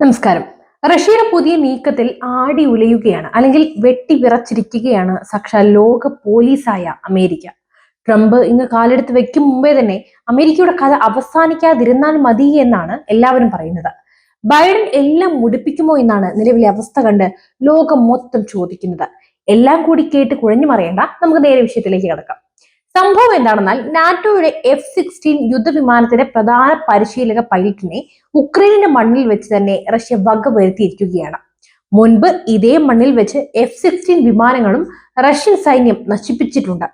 നമസ്കാരം. റഷ്യയുടെ പുതിയ നീക്കത്തിൽ ആടി ഉലയുകയാണ്. അല്ലെങ്കിൽ വെട്ടി വിറച്ചിരിക്കുകയാണ് സാക്ഷാൽ ലോക പോലീസായ അമേരിക്ക. ട്രംപ് ഇങ്ങ് കാലെടുത്ത് വെക്കും മുമ്പേ തന്നെ അമേരിക്കയുടെ കഥ അവസാനിക്കാതിരുന്നാൽ മതി എന്നാണ് എല്ലാവരും പറയുന്നത്. ബൈഡൻ എല്ലാം മുടിപ്പിക്കുമോ എന്നാണ് നിലവിലെ അവസ്ഥ കണ്ട് ലോകം മൊത്തം ചോദിക്കുന്നത്. എല്ലാം കൂടി കേട്ട് കുഴഞ്ഞു മറിയണ്ട നമുക്ക് നേരെ വിഷയത്തിലേക്ക് കിടക്കാം. സംഭവം എന്താണെന്നാൽ നാറ്റോയുടെ എഫ് സിക്സ്റ്റീൻ യുദ്ധവിമാനത്തിന്റെ പ്രധാന പരിശീലക പൈലറ്റിനെ ഉക്രൈനിന്റെ മണ്ണിൽ വെച്ച് തന്നെ റഷ്യ വക വരുത്തിയിരിക്കുകയാണ് മുൻപ് ഇതേ മണ്ണിൽ വെച്ച് എഫ് സിക്സ്റ്റീൻ വിമാനങ്ങളും റഷ്യൻ സൈന്യം നശിപ്പിച്ചിട്ടുണ്ട്.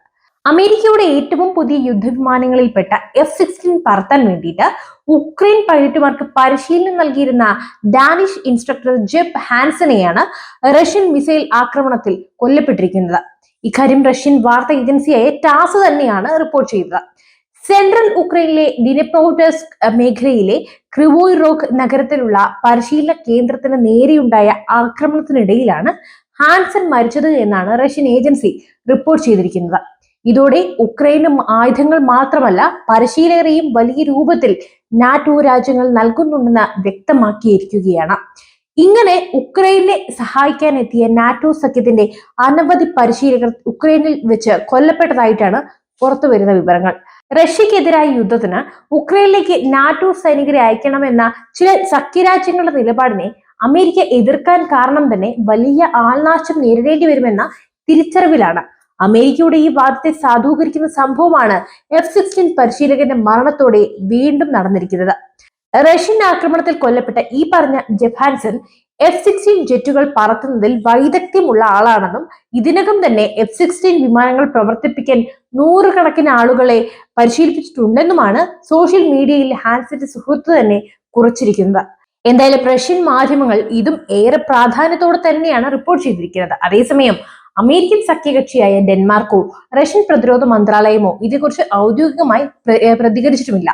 അമേരിക്കയുടെ ഏറ്റവും പുതിയ യുദ്ധവിമാനങ്ങളിൽപ്പെട്ട എഫ് സിക്സ്റ്റീൻ പറത്താൻ വേണ്ടിയിട്ട് ഉക്രൈൻ പൈലറ്റുമാർക്ക് പരിശീലനം നൽകിയിരുന്ന ഡാനിഷ് ഇൻസ്ട്രക്ടർ ജെബ് ഹാൻസനെയാണ് റഷ്യൻ മിസൈൽ ആക്രമണത്തിൽ കൊല്ലപ്പെട്ടിരിക്കുന്നത്. ഇക്കാര്യം റഷ്യൻ വാർത്താ ഏജൻസിയായ ടാസ് തന്നെയാണ് റിപ്പോർട്ട് ചെയ്തത്. സെൻട്രൽ ഉക്രൈനിലെ ദിനപോട്ടസ് മേഖലയിലെ ക്രിവോയ് റോക്ക് നഗരത്തിലുള്ള പരിശീലന കേന്ദ്രത്തിന് നേരെയുണ്ടായ ആക്രമണത്തിനിടയിലാണ് ഹാൻസൺ മരിച്ചത് എന്നാണ് റഷ്യൻ ഏജൻസി റിപ്പോർട്ട് ചെയ്തിരിക്കുന്നത്. ഇതോടെ ഉക്രൈനും ആയുധങ്ങൾ മാത്രമല്ല പരിശീലകരെയും വലിയ രൂപത്തിൽ നാറ്റോ രാജ്യങ്ങൾ നൽകുന്നുണ്ടെന്ന് വ്യക്തമാക്കിയിരിക്കുകയാണ്. ഇങ്ങനെ ഉക്രൈനെ സഹായിക്കാൻ എത്തിയ നാറ്റോ സഖ്യത്തിന്റെ അനവധി പരിശീലകർ ഉക്രൈനിൽ വെച്ച് കൊല്ലപ്പെട്ടതായിട്ടാണ് പുറത്തു വരുന്ന വിവരങ്ങൾ. റഷ്യക്കെതിരായ യുദ്ധത്തിന് ഉക്രൈനിലേക്ക് നാറ്റോ സൈനികരെ അയക്കണമെന്ന ചില സഖ്യരാജ്യങ്ങളുടെ നിലപാടിനെ അമേരിക്ക എതിർക്കാൻ കാരണം തന്നെ വലിയ ആൾനാശം നേരിടേണ്ടി വരുമെന്ന തിരിച്ചറിവിലാണ് അമേരിക്കയുടെ ഈ വാദത്തെ സാധൂകരിക്കുന്ന സംഭവമാണ് എഫ് സിക്സ്റ്റീൻ പരിശീലകന്റെ മരണത്തോടെ വീണ്ടും നടന്നിരിക്കുന്നത്. റഷ്യൻ ആക്രമണത്തിൽ കൊല്ലപ്പെട്ട ഈ പറഞ്ഞ ജെഫാൻസൺ എഫ് സിക്സ്റ്റീൻ ജെറ്റുകൾ പറത്തുന്നതിൽ വൈദഗ്ധ്യമുള്ള ആളാണെന്നും ഇതിനകം തന്നെ എഫ് സിക്സ്റ്റീൻ വിമാനങ്ങൾ പ്രവർത്തിപ്പിക്കാൻ നൂറുകണക്കിന് ആളുകളെ പരിശീലിപ്പിച്ചിട്ടുണ്ടെന്നുമാണ് സോഷ്യൽ മീഡിയയിൽ ഹാൻസിന്റെ സുഹൃത്ത് തന്നെ കുറിച്ചിരിക്കുന്നത്. എന്തായാലും റഷ്യൻ മാധ്യമങ്ങൾ ഇതും ഏറെ പ്രാധാന്യത്തോടെ തന്നെയാണ് റിപ്പോർട്ട് ചെയ്തിരിക്കുന്നത്. അതേസമയം അമേരിക്കൻ സഖ്യകക്ഷിയായ ഡെൻമാർക്കോ റഷ്യൻ പ്രതിരോധ മന്ത്രാലയമോ ഇതേക്കുറിച്ച് ഔദ്യോഗികമായി പ്രതികരിച്ചിട്ടുമില്ല.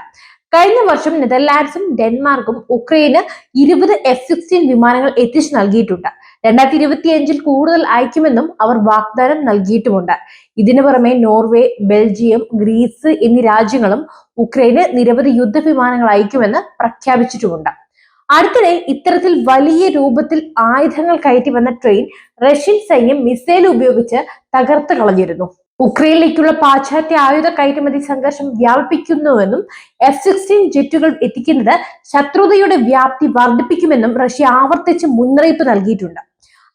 കഴിഞ്ഞ വർഷം നെതർലാൻഡ്സും ഡെൻമാർക്കും ഉക്രൈന് ഇരുപത് എഫ് സിക്സ്റ്റീൻ വിമാനങ്ങൾ എത്തിച്ചു നൽകിയിട്ടുണ്ട്. രണ്ടായിരത്തി ഇരുപത്തിയഞ്ചിൽ കൂടുതൽ അയക്കുമെന്നും അവർ വാഗ്ദാനം നൽകിയിട്ടുമുണ്ട്. ഇതിനു പുറമെ നോർവേ ബെൽജിയം ഗ്രീസ് എന്നീ രാജ്യങ്ങളും ഉക്രൈന് നിരവധി യുദ്ധ വിമാനങ്ങൾ അയക്കുമെന്ന് പ്രഖ്യാപിച്ചിട്ടുമുണ്ട്. അടുത്തിടെ ഇത്തരത്തിൽ വലിയ രൂപത്തിൽ ആയുധങ്ങൾ കയറ്റി വന്ന ട്രെയിൻ റഷ്യൻ സൈന്യം മിസൈൽ ഉപയോഗിച്ച് തകർത്ത് കളഞ്ഞിരുന്നു. ഉക്രൈനിലേക്കുള്ള പാശ്ചാത്യ ആയുധ കയറ്റുമതി സംഘർഷം വ്യാപിപ്പിക്കുന്നുവെന്നും എഫ് സിക്സ്റ്റീൻ ജെറ്റുകൾ എത്തിക്കുന്നത് ശത്രുതയുടെ വ്യാപ്തി വർദ്ധിപ്പിക്കുമെന്നും റഷ്യ ആവർത്തിച്ച് മുന്നറിയിപ്പ് നൽകിയിട്ടുണ്ട്.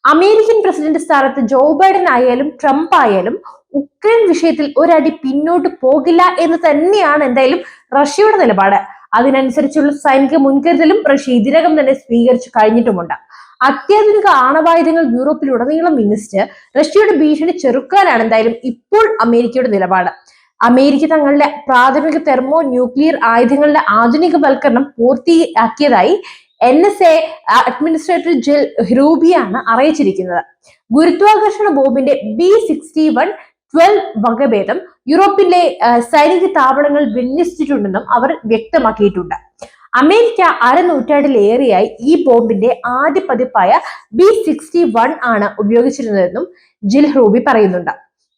അമേരിക്കൻ പ്രസിഡന്റ് സ്ഥാനത്ത് ജോ ബൈഡൻ ആയാലും ട്രംപ് ആയാലും ഉക്രൈൻ വിഷയത്തിൽ ഒരടി പിന്നോട്ട് പോകില്ല എന്ന് തന്നെയാണ് എന്തായാലും റഷ്യയുടെ നിലപാട്. അതിനനുസരിച്ചുള്ള സൈനിക മുൻകരുതലും റഷ്യ ഇതിനകം തന്നെ സ്വീകരിച്ചു കഴിഞ്ഞിട്ടുമുണ്ട്. അത്യാധുനിക ആണവായുധങ്ങൾ യൂറോപ്പിലുടനീളം വിന്യസിച്ച് റഷ്യയുടെ ഭീഷണി ചെറുക്കാനാണ് എന്തായാലും ഇപ്പോൾ അമേരിക്കയുടെ നിലപാട്. അമേരിക്ക തങ്ങളുടെ പ്രാഥമിക തെർമോ ന്യൂക്ലിയർ ആയുധങ്ങളുടെ ആധുനികവൽക്കരണം പൂർത്തിയാക്കിയതായി N S A administrator Jill ഹ്രൂബിയാണ് അറിയിച്ചിരിക്കുന്നത്. ഗുരുത്വാകർഷണ ബോംബിന്റെ ബി സിക്സ്റ്റി വൺ ട്വൽവ് വകഭേദം യൂറോപ്പിലെ സൈനിക താവളങ്ങൾ വിന്യസിച്ചിട്ടുണ്ടെന്നും അവർ വ്യക്തമാക്കിയിട്ടുണ്ട്. അമേരിക്ക അരനൂറ്റാണ്ടിലേറെയായി ഈ ബോംബിന്റെ ആദ്യ പതിപ്പായ ബി സിക്സ്റ്റി വൺ ആണ് ഉപയോഗിച്ചിരുന്നതെന്നും ജിൽ ഹ്രൂബി പറയുന്നുണ്ട്.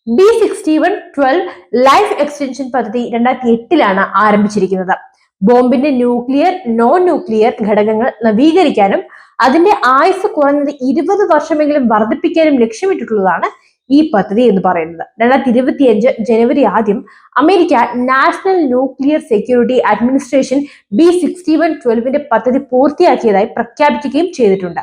B sixty one twelve life extension പദ്ധതി രണ്ടായിരത്തി എട്ടിലാണ് ആരംഭിച്ചിരിക്കുന്നത്. ബോംബിന്റെ ന്യൂക്ലിയർ നോൺ ന്യൂക്ലിയർ ഘടകങ്ങൾ നവീകരിക്കാനും അതിന്റെ ആയുസ് കുറഞ്ഞത് ഇരുപത് വർഷമെങ്കിലും വർദ്ധിപ്പിക്കാനും ലക്ഷ്യമിട്ടിട്ടുള്ളതാണ് ഈ പദ്ധതി എന്ന് പറയുന്നത്. രണ്ടായിരത്തി ഇരുപത്തിയഞ്ച് ജനുവരി ആദ്യം America national nuclear security administration B sixty one ട്വൽവിന്റെ പദ്ധതി പൂർത്തിയാക്കിയതായി പ്രഖ്യാപിക്കുകയും ചെയ്തിട്ടുണ്ട്.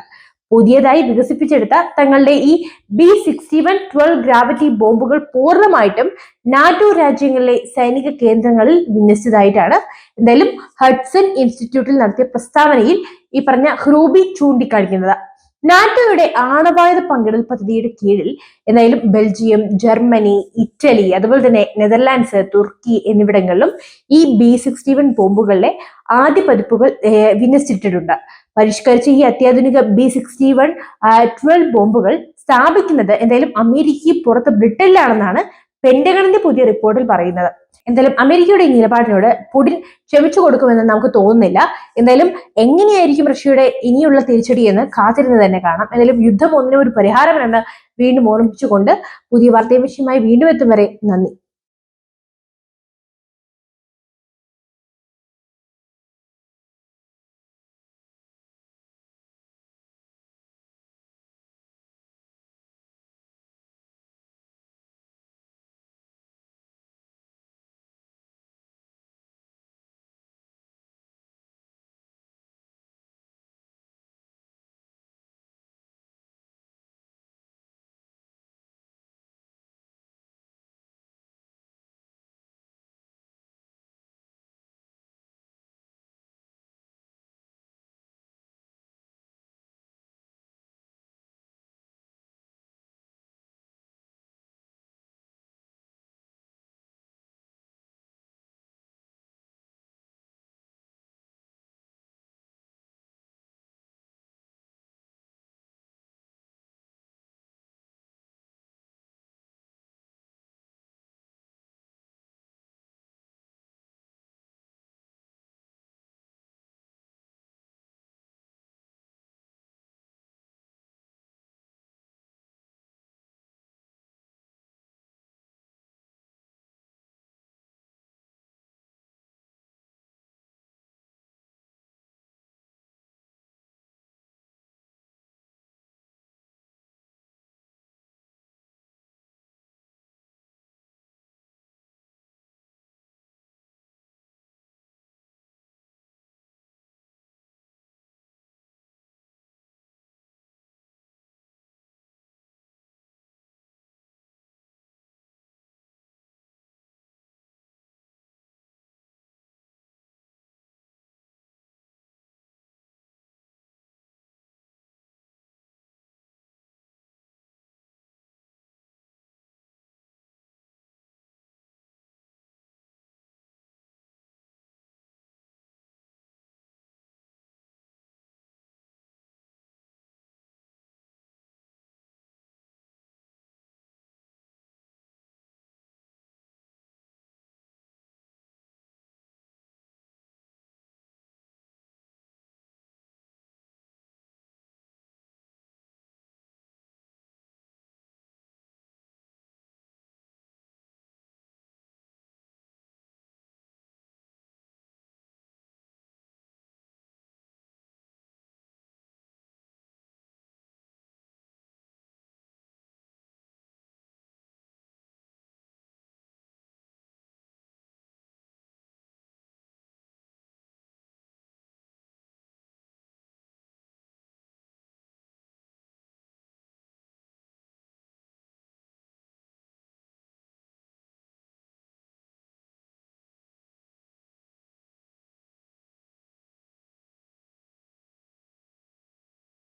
പുതിയതായി വികസിപ്പിച്ചെടുത്ത തങ്ങളുടെ ഈ B sixty one twelve gravity ബോംബുകൾ പൂർണമായിട്ടും നാറ്റോ രാജ്യങ്ങളിലെ സൈനിക കേന്ദ്രങ്ങളിൽ വിന്യസിച്ചതായിട്ടാണ്. എന്തായാലും ഹഡ്സൺ ഇൻസ്റ്റിറ്റ്യൂട്ടിൽ നടത്തിയ പ്രസ്താവനയിൽ ഈ പറഞ്ഞ ഹ്രൂബി ചൂണ്ടിക്കാണിക്കുന്നത്. നാറ്റോയുടെ ആണവായുധ പങ്കിടൽ പദ്ധതിയുടെ കീഴിൽ എന്തായാലും ബെൽജിയം ജർമ്മനി ഇറ്റലി അതുപോലെ തന്നെ നെതർലാൻഡ്സ് തുർക്കി എന്നിവിടങ്ങളിലും ഈ ബി സിക്സ്റ്റി വൺ ബോംബുകളുടെ ആദ്യ പതിപ്പുകൾ വിന്യസിച്ചിട്ടുണ്ട്. പരിഷ്കരിച്ച ഈ അത്യാധുനിക ബി സിക്സ്റ്റി വൺ ട്വൽവ് ബോംബുകൾ സ്ഥാപിക്കുന്നത് എന്തായാലും അമേരിക്കയ്ക്ക് പുറത്ത് ബ്രിട്ടനിലാണെന്നാണ് പെന്റഗണിന്റെ പുതിയ റിപ്പോർട്ടിൽ പറയുന്നത്. എന്തായാലും അമേരിക്കയുടെ ഈ നിലപാടിനോട് പുടിൻ ക്ഷമിച്ചു കൊടുക്കുമെന്ന് നമുക്ക് തോന്നുന്നില്ല. എന്തായാലും എങ്ങനെയായിരിക്കും റഷ്യയുടെ ഇനിയുള്ള തിരിച്ചടി എന്ന് കാത്തിരുന്ന് തന്നെ കാണാം. എന്തായാലും യുദ്ധം ഒന്നിനും ഒരു പരിഹാരമെന്ന് വീണ്ടും ഓർമ്മിച്ചുകൊണ്ട് പുതിയ വാർത്തയും വിഷയമായി വീണ്ടും എത്തും വരെ നന്ദി.